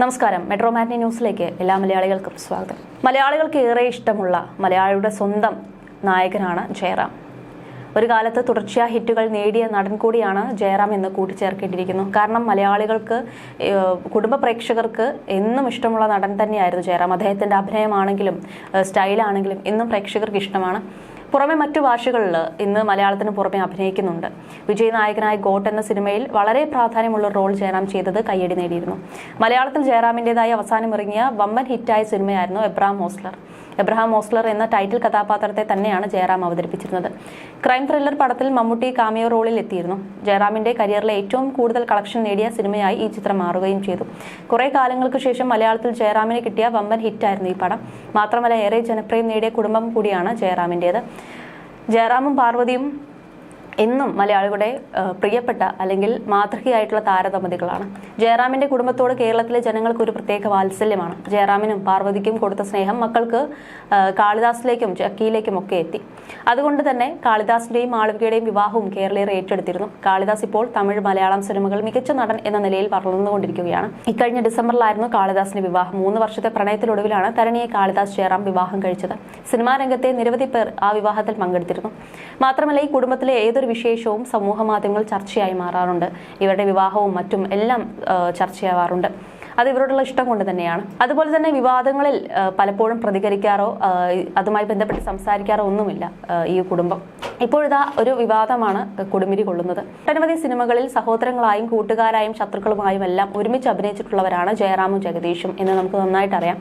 നമസ്കാരം. മെട്രോ മാറ്റി ന്യൂസിലേക്ക് എല്ലാ മലയാളികൾക്കും സ്വാഗതം. മലയാളികൾക്ക് ഏറെ ഇഷ്ടമുള്ള മലയാളിയുടെ സ്വന്തം നായകനാണ് ജയറാം. ഒരു കാലത്ത് തുടർച്ചയായ ഹിറ്റുകൾ നേടിയ നടൻ കൂടിയാണ് ജയറാം എന്ന് കൂട്ടിച്ചേർക്കേണ്ടിയിരിക്കുന്നു. കാരണം മലയാളികൾക്ക് കുടുംബ പ്രേക്ഷകർക്ക് എന്നും ഇഷ്ടമുള്ള നടൻ തന്നെയായിരുന്നു ജയറാം. അദ്ദേഹത്തിന്റെ അഭിനയമാണെങ്കിലും സ്റ്റൈലാണെങ്കിലും എന്നും പ്രേക്ഷകർക്ക് ഇഷ്ടമാണ്. പുറമെ മറ്റു ഭാഷകളിൽ ഇന്ന് മലയാളത്തിന് പുറമെ അഭിനയിക്കുന്നുണ്ട്. വിജയ് നായകനായ ഗോട്ട് എന്ന സിനിമയിൽ വളരെ പ്രാധാന്യമുള്ള റോൾ ജയറാം ചെയ്തത് കയ്യടി നേടിയിരുന്നു. മലയാളത്തിൽ ജയറാമിന്റെതായി അവസാനം ഇറങ്ങിയ വമ്പൻ ഹിറ്റായ സിനിമയായിരുന്നു എബ്രാം ഹോസ്ലർ. എബ്രഹാം മോസ്ലർ എന്ന ടൈറ്റിൽ കഥാപാത്രത്തെ തന്നെയാണ് ജയറാം അവതരിപ്പിച്ചിരുന്നത്. ക്രൈം ത്രില്ലർ പടത്തിൽ മമ്മൂട്ടി കാമിയോ റോളിൽ എത്തിയിരുന്നു. ജയറാമിന്റെ കരിയറിലെ ഏറ്റവും കൂടുതൽ കളക്ഷൻ നേടിയ സിനിമയായി ഈ ചിത്രം മാറുകയും ചെയ്തു. കുറെ കാലങ്ങൾക്ക് ശേഷം മലയാളത്തിൽ ജയറാമിന് കിട്ടിയ വമ്പൻ ഹിറ്റായിരുന്നു ഈ പടം. മാത്രമല്ല ഏറെ ജനപ്രിയം നേടിയ കുടുംബം കൂടിയാണ് ജയറാമിന്റേത് ജയറാമും പാർവതിയും എന്നും മലയാളികളുടെ പ്രിയപ്പെട്ട അല്ലെങ്കിൽ മാതൃകയായിട്ടുള്ള താരദമ്പതികളാണ്. ജയറാമിന്റെ കുടുംബത്തോട് കേരളത്തിലെ ജനങ്ങൾക്ക് ഒരു പ്രത്യേക വാത്സല്യമാണ്. ജയറാമിനും പാർവതിക്കും കൊടുത്ത സ്നേഹം മക്കൾക്ക് കാളിദാസിലേക്കും ചക്കിയിലേക്കും ഒക്കെ എത്തി. അതുകൊണ്ട് തന്നെ കാളിദാസിന്റെയും മാളവികയുടെയും വിവാഹവും കേരളീയർ ഏറ്റെടുത്തിരുന്നു. കാളിദാസ് ഇപ്പോൾ തമിഴ് മലയാളം സിനിമകൾ മികച്ച നടൻ എന്ന നിലയിൽ വളർന്നുകൊണ്ടിരിക്കുകയാണ്. ഇക്കഴിഞ്ഞ ഡിസംബറിലായിരുന്നു കാളിദാസിന്റെ വിവാഹം. മൂന്ന് വർഷത്തെ പ്രണയത്തിലൊടുവിലാണ് തരണിയെ കാളിദാസ് ജയറാം വിവാഹം കഴിച്ചത്. സിനിമാ രംഗത്തെ നിരവധി പേർ ആ വിവാഹത്തിൽ പങ്കെടുത്തിരുന്നു. മാത്രമല്ല ഈ കുടുംബത്തിലെ ഏതൊരു വിശേഷവും സമൂഹ മാധ്യമങ്ങൾ ചർച്ചയായി മാറാറുണ്ട്. ഇവരുടെ വിവാഹവും മറ്റും എല്ലാം ചർച്ചയാവാറുണ്ട്. അത് ഇവരോടുള്ള ഇഷ്ടം കൊണ്ട് തന്നെയാണ്. അതുപോലെ തന്നെ വിവാദങ്ങളിൽ പലപ്പോഴും പ്രതികരിക്കാറോ അതുമായി ബന്ധപ്പെട്ട് സംസാരിക്കാറോ ഒന്നുമില്ല ഈ കുടുംബം. ഇപ്പോഴിതാ ഒരു വിവാദമാണ് കൊടുമിരി കൊള്ളുന്നത്. ഒട്ടനവധി സിനിമകളിൽ സഹോദരങ്ങളായും കൂട്ടുകാരായും ശത്രുക്കളുമായും എല്ലാം ഒരുമിച്ച് അഭിനയിച്ചിട്ടുള്ളവരാണ് ജയറാമും ജഗദീഷും എന്ന് നമുക്ക് നന്നായിട്ട് അറിയാം.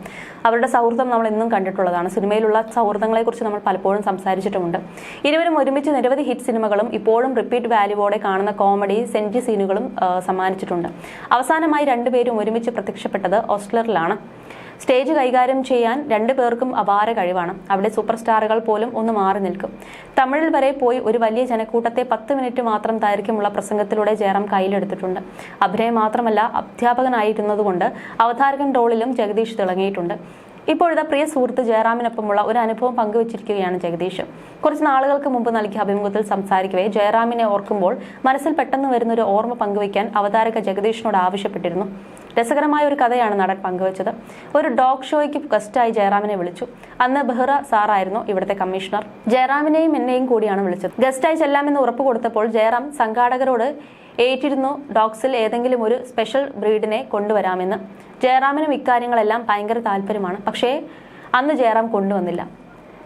അവരുടെ സൗഹൃദം നമ്മൾ എന്നും കണ്ടിട്ടുള്ളതാണ്. സിനിമയിലുള്ള സൗഹൃദങ്ങളെക്കുറിച്ച് നമ്മൾ പലപ്പോഴും സംസാരിച്ചിട്ടുമുണ്ട്. ഇരുവരും ഒരുമിച്ച് നിരവധി ഹിറ്റ് സിനിമകളും ഇപ്പോഴും റിപ്പീറ്റ് വാല്യൂവോടെ കാണുന്ന കോമഡി സെഞ്ചി സീനുകളും സമ്മാനിച്ചിട്ടുണ്ട്. അവസാനമായി രണ്ടുപേരും ഒരുമിച്ച് പ്രത്യക്ഷപ്പെട്ടത് ഓസ്ലറിലാണ് സ്റ്റേജ് കൈകാര്യം ചെയ്യാൻ രണ്ടു പേർക്കും അപാര കഴിവാണ്. അവിടെ സൂപ്പർ സ്റ്റാറുകൾ പോലും ഒന്ന് മാറി നിൽക്കും. തമിഴിൽ വരെ പോയി ഒരു വലിയ ജനക്കൂട്ടത്തെ പത്ത് മിനിറ്റ് മാത്രം ദൈർഘ്യമുള്ള പ്രസംഗത്തിലൂടെ ജയറാം കയ്യിലെടുത്തിട്ടുണ്ട്. അഭിനയം മാത്രമല്ല അധ്യാപകനായിരുന്നതുകൊണ്ട് അവതാരകൻ റോളിലും ജഗദീഷ് തിളങ്ങിയിട്ടുണ്ട്. ഇപ്പോഴത്തെ പ്രിയ സുഹൃത്ത് ജയറാമിനൊപ്പമുള്ള ഒരു അനുഭവം പങ്കുവച്ചിരിക്കുകയാണ് ജഗദീഷ്. കുറച്ച് നാളുകൾക്ക് മുമ്പ് നൽകിയ അഭിമുഖത്തിൽ സംസാരിക്കവേ ജയറാമിനെ ഓർക്കുമ്പോൾ മനസ്സിൽ പെട്ടെന്ന് വരുന്ന ഒരു ഓർമ്മ പങ്കുവയ്ക്കാൻ അവതാരക ജഗദീഷിനോട് ആവശ്യപ്പെട്ടിരുന്നു. രസകരമായ ഒരു കഥയാണ് നടൻ പങ്കുവച്ചത്. ഒരു ഡോഗ് ഷോയ്ക്ക് ഗസ്റ്റായി ജയറാമിനെ വിളിച്ചു. അന്ന് ബെഹ്റ സാറായിരുന്നു ഇവിടുത്തെ കമ്മീഷണർ. ജയറാമിനെയും എന്നെയും കൂടിയാണ് വിളിച്ചത്. ഗസ്റ്റായി ചെല്ലാമെന്ന് ഉറപ്പ് കൊടുത്തപ്പോൾ ജയറാം സംഘാടകരോട് ഏറ്റിരുന്നു ഡോഗ്സിൽ ഏതെങ്കിലും ഒരു സ്പെഷ്യൽ ബ്രീഡിനെ കൊണ്ടുവരാമെന്ന്. ജയറാമിനും ഇക്കാര്യങ്ങളെല്ലാം ഭയങ്കര താല്പര്യമാണ്. പക്ഷേ അന്ന് ജയറാം കൊണ്ടുവന്നില്ല.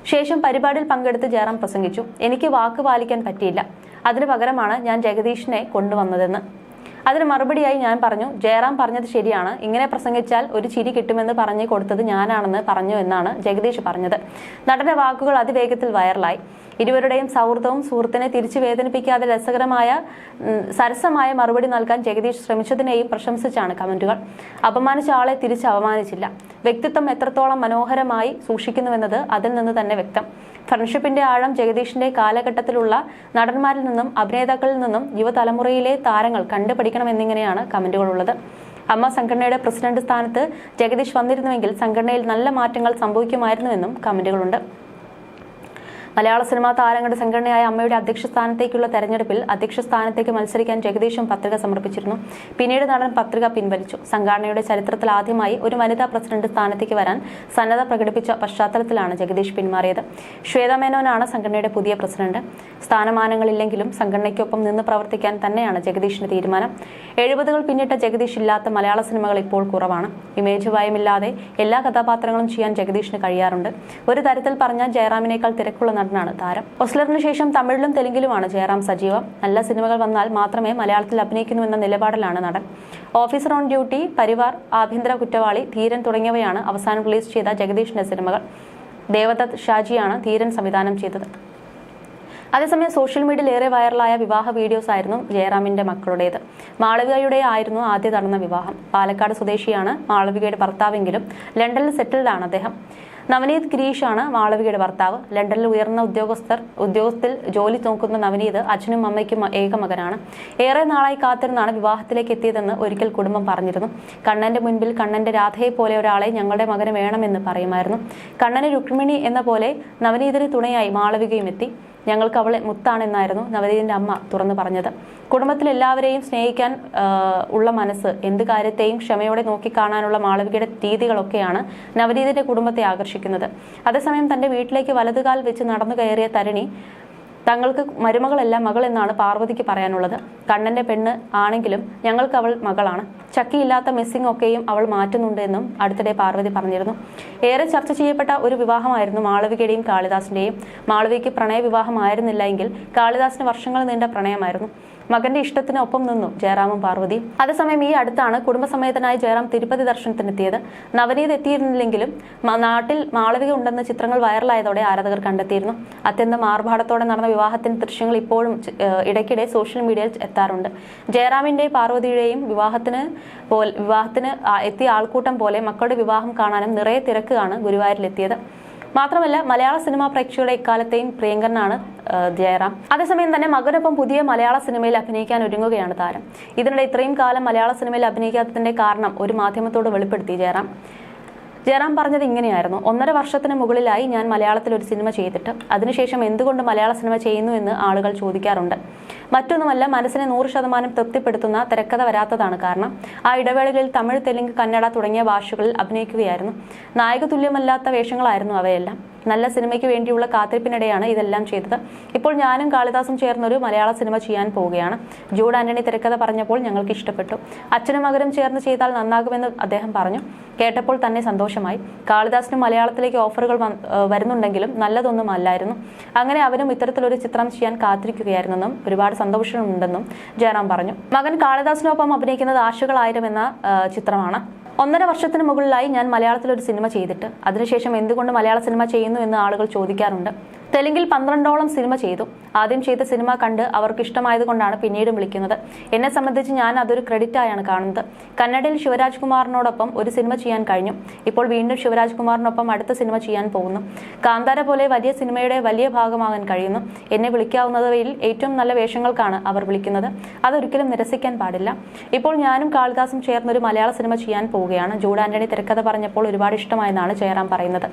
ശേഷം പരിപാടിയിൽ പങ്കെടുത്ത് ജയറാം പ്രസംഗിച്ചു. എനിക്ക് വാക്ക് പാലിക്കാൻ പറ്റിയില്ല. അതിനു പകരമാണ് ഞാൻ ജഗദീഷിനെ കൊണ്ടുവന്നതെന്ന്. അതിന് മറുപടിയായി ഞാൻ പറഞ്ഞു ജയറാം പറഞ്ഞത് ശരിയാണ്. ഇങ്ങനെ പ്രസംഗിച്ചാൽ ഒരു ചിരി കിട്ടുമെന്ന് പറഞ്ഞു കൊടുത്തത് ഞാനാണെന്ന് പറഞ്ഞു എന്നാണ് ജഗദീഷ് പറഞ്ഞത്. നടന്റെ വാക്കുകൾ അതിവേഗത്തിൽ വൈറലായി. ഇരുവരുടെയും സൗഹൃദവും സുഹൃത്തിനെ തിരിച്ചു വേദനിപ്പിക്കാതെ രസകരമായ സരസമായ മറുപടി നൽകാൻ ജഗദീഷ് ശ്രമിച്ചതിനെയും പ്രശംസിച്ചാണ് കമന്റുകൾ. അപമാനിച്ച ആളെ തിരിച്ച് അപമാനിച്ചില്ല വ്യക്തിത്വം എത്രത്തോളം മനോഹരമായി സൂക്ഷിക്കുന്നുവെന്നത് അതിൽ നിന്ന് തന്നെ വ്യക്തം. ഫ്രണ്ട്ഷിപ്പിന്റെ ആഴം ജഗദീഷിന്റെ കാലഘട്ടത്തിലുള്ള നടന്മാരിൽ നിന്നും അഭിനേതാക്കളിൽ നിന്നും യുവതലമുറയിലെ താരങ്ങൾ കണ്ടുപഠിക്കണമെന്നിങ്ങനെയാണ് കമന്റുകളുള്ളത്. അമ്മ സംഘടനയുടെ പ്രസിഡന്റ് സ്ഥാനത്ത് ജഗദീഷ് വന്നിരുന്നുവെങ്കിൽ സംഘടനയിൽ നല്ല മാറ്റങ്ങൾ സംഭവിക്കുമായിരുന്നുവെന്നും കമന്റുകളുണ്ട്. മലയാള സിനിമാ താരങ്ങളുടെ സംഘടനയായ അമ്മയുടെ അധ്യക്ഷ സ്ഥാനത്തേക്കുള്ള തെരഞ്ഞെടുപ്പിൽ അധ്യക്ഷ സ്ഥാനത്തേക്ക് മത്സരിക്കാൻ ജഗദീഷും പത്രിക സമർപ്പിച്ചിരുന്നു. പിന്നീട് നടൻ പത്രിക പിൻവലിച്ചു. സംഘടനയുടെ ചരിത്രത്തിൽ ആദ്യമായി ഒരു വനിതാ പ്രസിഡന്റ് സ്ഥാനത്തേക്ക് വരാൻ സന്നദ്ധ പ്രകടിപ്പിച്ച പശ്ചാത്തലത്തിലാണ് ജഗദീഷ് പിന്മാറിയത്. ശ്വേതമേനോനാണ് സംഘടനയുടെ പുതിയ പ്രസിഡന്റ്. സ്ഥാനമാനങ്ങളില്ലെങ്കിലും സംഘടനയ്ക്കൊപ്പം നിന്ന് പ്രവർത്തിക്കാൻ തന്നെയാണ് ജഗദീഷിന്റെ തീരുമാനം. എഴുപതുകൾ പിന്നിട്ട ജഗദീഷ് ഇല്ലാത്ത മലയാള സിനിമകൾ ഇപ്പോൾ കുറവാണ്. ഇമേജ് ഭയമില്ലാതെ എല്ലാ കഥാപാത്രങ്ങളും ചെയ്യാൻ ജഗദീഷിന് കഴിയാറുണ്ട്. ഒരു തരത്തിൽ പറഞ്ഞാൽ ജയറാമിനേക്കാൾ തിരക്കുള്ള നടനാണ് താരം. ഒസ്ലറിന് ശേഷം തമിഴിലും തെലുങ്കിലുമാണ് ജയറാം സജീവം. നല്ല സിനിമകൾ വന്നാൽ മാത്രമേ മലയാളത്തിൽ അഭിനയിക്കുന്നുവെന്ന നിലപാടിലാണ് നടൻ. ഓഫീസർ ഓൺ ഡ്യൂട്ടി പരിവാർ ആഭ്യന്തര കുറ്റവാളി ധീരൻ തുടങ്ങിയവയാണ് അവസാനം റിലീസ് ചെയ്ത ജഗദീഷിന്റെ സിനിമകൾ. ദേവദത്ത് ഷാജിയാണ് ധീരൻ സംവിധാനം ചെയ്തത്. അതേസമയം സോഷ്യൽ മീഡിയയിൽ ഏറെ വൈറലായ വിവാഹ വീഡിയോസ് ആയിരുന്നു ജയറാമിന്റെ മക്കളുടേത്. മാളവികയുടെ ആയിരുന്നു ആദ്യ നടന്ന വിവാഹം. പാലക്കാട് സ്വദേശിയാണ് മാളവികയുടെ ഭർത്താവെങ്കിലും ലണ്ടനിൽ സെറ്റിൽഡാണ് അദ്ദേഹം. നവനീത് ഗിരീഷാണ് മാളവികയുടെ ഭർത്താവ്. ലണ്ടനിൽ ഉയർന്ന ഉദ്യോഗസ്ഥർ ഉദ്യോഗസ്ഥത്തിൽ ജോലി നോക്കുന്ന നവനീത് അച്ഛനും അമ്മയ്ക്കും ഏക മകനാണ്. ഏറെ നാളായി കാത്തിരുന്നാണ് വിവാഹത്തിലേക്ക് എത്തിയതെന്ന് ഒരിക്കൽ കുടുംബം പറഞ്ഞിരുന്നു. കണ്ണന്റെ മുൻപിൽ കണ്ണന്റെ രാധയെ പോലെ ഒരാളെ ഞങ്ങളുടെ മകന് വേണമെന്ന് പറയുമായിരുന്നു. കണ്ണന് രുക്മിണി എന്ന പോലെ നവനീതിന് തുണയായി മാളവികയും എത്തി. ഞങ്ങൾക്ക് അവളെ മുത്താണെന്നായിരുന്നു നവദീപിന്റെ അമ്മ തുറന്നു പറഞ്ഞത്. കുടുംബത്തിലെല്ലാവരെയും സ്നേഹിക്കാൻ ഉള്ള മനസ്സ് എന്ത് കാര്യത്തെയും ക്ഷമയോടെ നോക്കിക്കാണാനുള്ള മാളവികയുടെ രീതികളൊക്കെയാണ് നവനീതിന്റെ കുടുംബത്തെ ആകർഷിക്കുന്നത്. അതേസമയം തന്റെ വീട്ടിലേക്ക് വലതുകാൽ വെച്ച് നടന്നു കയറിയ തരുണി തങ്ങൾക്ക് മരുമകളല്ല മകൾ എന്നാണ് പാർവതിക്ക് പറയാനുള്ളത്. കണ്ണന്റെ പെണ്ണ് ആണെങ്കിലും ഞങ്ങൾക്ക് അവൾ മകളാണ്. ചക്കിയില്ലാത്ത മിസ്സിംഗ് ഒക്കെയും അവൾ മാറ്റുന്നുണ്ട് എന്നും അടുത്തിടെ പാർവതി പറഞ്ഞിരുന്നു. ഏറെ ചർച്ച ചെയ്യപ്പെട്ട ഒരു വിവാഹമായിരുന്നു മാളവികയുടെയും കാളിദാസിന്റെയും. മാളവികയ്ക്ക് പ്രണയ വിവാഹമായിരുന്നില്ല എങ്കിൽ കാളിദാസിന് വർഷങ്ങൾ നീണ്ട പ്രണയമായിരുന്നു. മകന്റെ ഇഷ്ടത്തിനൊപ്പം നിന്നു ജയറാമും പാർവതിയും. അതേസമയം ഈ അടുത്താണ് കുടുംബസമേതനായി ജയറാം തിരുപ്പതി ദർശനത്തിനെത്തിയത്. നവനീത് എത്തിയിരുന്നില്ലെങ്കിലും നാട്ടിൽ മാളവിക ഉണ്ടെന്ന ചിത്രങ്ങൾ വൈറലായതോടെ ആരാധകർ കണ്ടെത്തിയിരുന്നു. അത്യന്തം ആർഭാടത്തോടെ നടന്ന വിവാഹത്തിന്റെ ദൃശ്യങ്ങൾ ഇപ്പോഴും ഇടയ്ക്കിടെ സോഷ്യൽ മീഡിയയിൽ എത്താറുണ്ട്. ജയറാമിന്റെയും പാർവതിയുടെയും വിവാഹത്തിന് വിവാഹത്തിന് എത്തിയ ആൾക്കൂട്ടം പോലെ മക്കളുടെ വിവാഹം കാണാനും നിറയെ തിരക്കാണ് ഗുരുവായൂരിലെത്തിയത്. മാത്രമല്ല മലയാള സിനിമാ പ്രേക്ഷകരുടെ ഇക്കാലത്തെയും പ്രിയങ്കരനാണ് ജയറാം. അതേസമയം തന്നെ മകനൊപ്പം പുതിയ മലയാള സിനിമയിൽ അഭിനയിക്കാൻ ഒരുങ്ങുകയാണ് താരം. ഇതിനിടെ ഇത്രയും കാലം മലയാള സിനിമയിൽ അഭിനയിക്കാത്തതിന്റെ കാരണം ഒരു മാധ്യമത്തോട് വെളിപ്പെടുത്തി ജയറാം. ജയറാം പറഞ്ഞത് ഇങ്ങനെയായിരുന്നു. ഒന്നര വർഷത്തിന് മുകളിലായി ഞാൻ മലയാളത്തിൽ ഒരു സിനിമ ചെയ്തിട്ട് അതിനുശേഷം എന്തുകൊണ്ട് മലയാള സിനിമ ചെയ്യുന്നു എന്ന് ആളുകൾ ചോദിക്കാറുണ്ട്. മറ്റൊന്നുമല്ല മനസ്സിനെ നൂറ് ശതമാനം തൃപ്തിപ്പെടുത്തുന്ന തിരക്കഥ വരാത്തതാണ് കാരണം. ആ ഇടവേളകളിൽ തമിഴ് തെലുങ്ക് കന്നഡ തുടങ്ങിയ ഭാഷകളിൽ അഭിനയിക്കുകയായിരുന്നു. നായക തുല്യമല്ലാത്ത വേഷങ്ങളായിരുന്നു അവയെല്ലാം. നല്ല സിനിമയ്ക്ക് വേണ്ടിയുള്ള കാത്തിരിപ്പിനിടെയാണ് ഇതെല്ലാം ചെയ്തത്. ഇപ്പോൾ ഞാനും കാളിദാസും ചേർന്നൊരു മലയാള സിനിമ ചെയ്യാൻ പോവുകയാണ്. ജൂഡ് ആന്റണി തിരക്കഥ പറഞ്ഞപ്പോൾ ഞങ്ങൾക്ക് ഇഷ്ടപ്പെട്ടു. അച്ഛനും മകനും ചേർന്ന് ചെയ്താൽ നന്നാകുമെന്ന് അദ്ദേഹം പറഞ്ഞു. കേട്ടപ്പോൾ തന്നെ സന്തോഷമായി. കാളിദാസിന് മലയാളത്തിലേക്ക് ഓഫറുകൾ വരുന്നുണ്ടെങ്കിലും നല്ലതൊന്നും അല്ലായിരുന്നു. അങ്ങനെ അവനും ഇത്തരത്തിലൊരു ചിത്രം ചെയ്യാൻ കാത്തിരിക്കുകയായിരുന്നെന്നും ഒരുപാട് സന്തോഷമുണ്ടെന്നും ജയറാം പറഞ്ഞു. മകൻ കാളിദാസിനൊപ്പം അഭിനയിക്കുന്നത് ആശുകളായിരം എന്ന ചിത്രമാണ്. ഒന്നര വർഷത്തിന് മുകളിലായി ഞാൻ മലയാളത്തിൽ ഒരു സിനിമ ചെയ്തിട്ട് അതിനുശേഷം എന്തുകൊണ്ട് മലയാള സിനിമ ചെയ്യുന്നു എന്ന് ആളുകൾ ചോദിക്കാറുണ്ട്. തെലുങ്കിൽ പന്ത്രണ്ടോളം സിനിമ ചെയ്തു. ആദ്യം ചെയ്ത സിനിമ കണ്ട് അവർക്ക് ഇഷ്ടമായതുകൊണ്ടാണ് പിന്നീട് വിളിക്കുന്നത്. എന്നെ സംബന്ധിച്ച് ഞാൻ അതൊരു ക്രെഡിറ്റ് ആയാണ് കാണുന്നത്. കന്നഡയിൽ ശിവരാജ് കുമാറിനോടൊപ്പം ഒരു സിനിമ ചെയ്യാൻ കഴിഞ്ഞു. ഇപ്പോൾ വീണ്ടും ശിവരാജ് കുമാറിനൊപ്പം അടുത്ത സിനിമ ചെയ്യാൻ പോകുന്നു. കാന്താര പോലെ വലിയ സിനിമയുടെ വലിയ ഭാഗമാകാൻ കഴിയുന്നു. എന്നെ വിളിക്കാവുന്നവയിൽ ഏറ്റവും നല്ല വേഷങ്ങൾക്കാണ് അവർ വിളിക്കുന്നത്. അതൊരിക്കലും നിരസിക്കാൻ പാടില്ല. ഇപ്പോൾ ഞാനും കാളിദാസും ചേർന്നൊരു മലയാള സിനിമ ചെയ്യാൻ പോവുകയാണ്. ജൂഡ് ആന്റണി തിരക്കഥ പറഞ്ഞപ്പോൾ ഒരുപാട് ഇഷ്ടമായെന്നാണ് ജയറാം പറയുന്നത്.